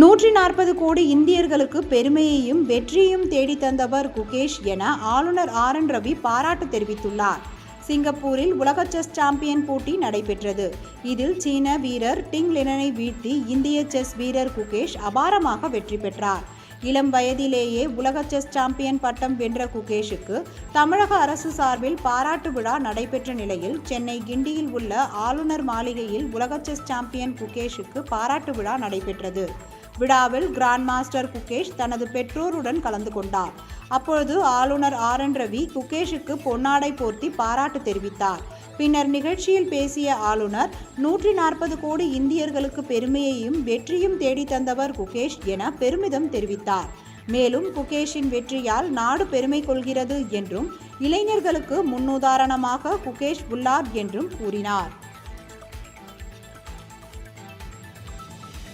நூற்றி நாற்பது கோடி இந்தியர்களுக்கு பெருமையையும் வெற்றியையும் தேடித் தந்தவர் குகேஷ் என ஆளுநர் ஆர் என் ரவி பாராட்டு தெரிவித்துள்ளார். சிங்கப்பூரில் உலக செஸ் சாம்பியன் போட்டி நடைபெற்றது. இதில் சீன வீரர் டிங் லினனை வீழ்த்தி இந்திய செஸ் வீரர் குகேஷ் அபாரமாக வெற்றி பெற்றார். இளம் வயதிலேயே உலக செஸ் சாம்பியன் பட்டம் வென்ற குகேஷுக்கு தமிழக அரசு சார்பில் பாராட்டு விழா நடைபெற்ற நிலையில் சென்னை கிண்டியில் உள்ள ஆளுநர் மாளிகையில் உலக செஸ் சாம்பியன் குகேஷுக்கு பாராட்டு விழா நடைபெற்றது. விழாவில் கிராண்ட் மாஸ்டர் குகேஷ் தனது பெற்றோருடன் கலந்து கொண்டார். அப்பொழுது ஆளுநர் ஆர். என். ரவி குகேஷுக்கு பொன்னாடை போர்த்தி பாராட்டு தெரிவித்தார். பின்னர் நிகழ்ச்சியில் பேசிய ஆளுநர் நூற்றி நாற்பது கோடி இந்தியர்களுக்கு பெருமையையும் வெற்றியும் தேடித்தந்தவர் குகேஷ் என பெருமிதம் தெரிவித்தார். மேலும் குகேஷின் வெற்றியால் நாடு பெருமை கொள்கிறது என்றும் இளைஞர்களுக்கு முன்னுதாரணமாக குகேஷ் உள்ளார் என்றும் கூறினார்.